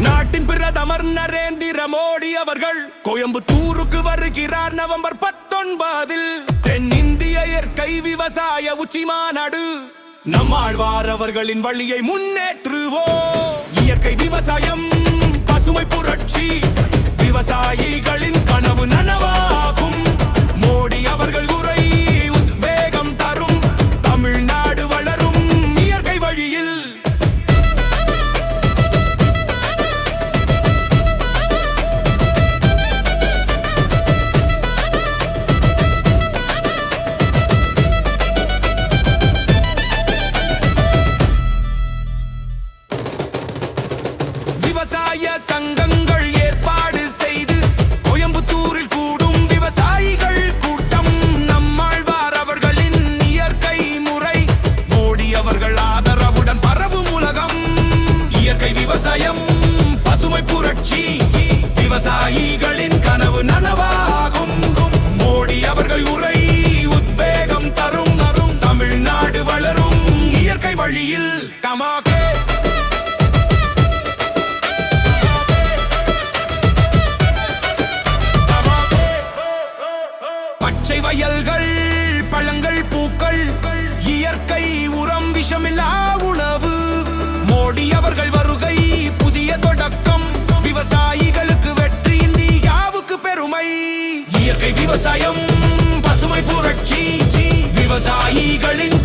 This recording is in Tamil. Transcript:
நாட்டின் பிரதமர் நரேந்திர மோடி அவர்கள் கோயம்புத்தூருக்கு வருகிறார் நவம்பர் பத்தொன்பதில். தென்னிந்திய இயற்கை விவசாய உச்சி மாநாடு. நம்மாழ்வார் அவர்களின் வழியை முன்னேற்றுவோம். இயற்கை விவசாயம் பசுமை புரட்சி விவசாயிகளின் விவசாயிகளின் கனவு நனவாகும். மோடி அவர்கள் உரை உத்வேகம் தரும். தரும் தமிழ்நாடு வளரும். இயற்கை வழியில் கமாகே பச்சை வயல்கள் பழங்கள் பூக்கள் இயற்கை உரம் விஷமில்லா. விவசாயம் பசுமை புரட்சி விவசாயிகளின்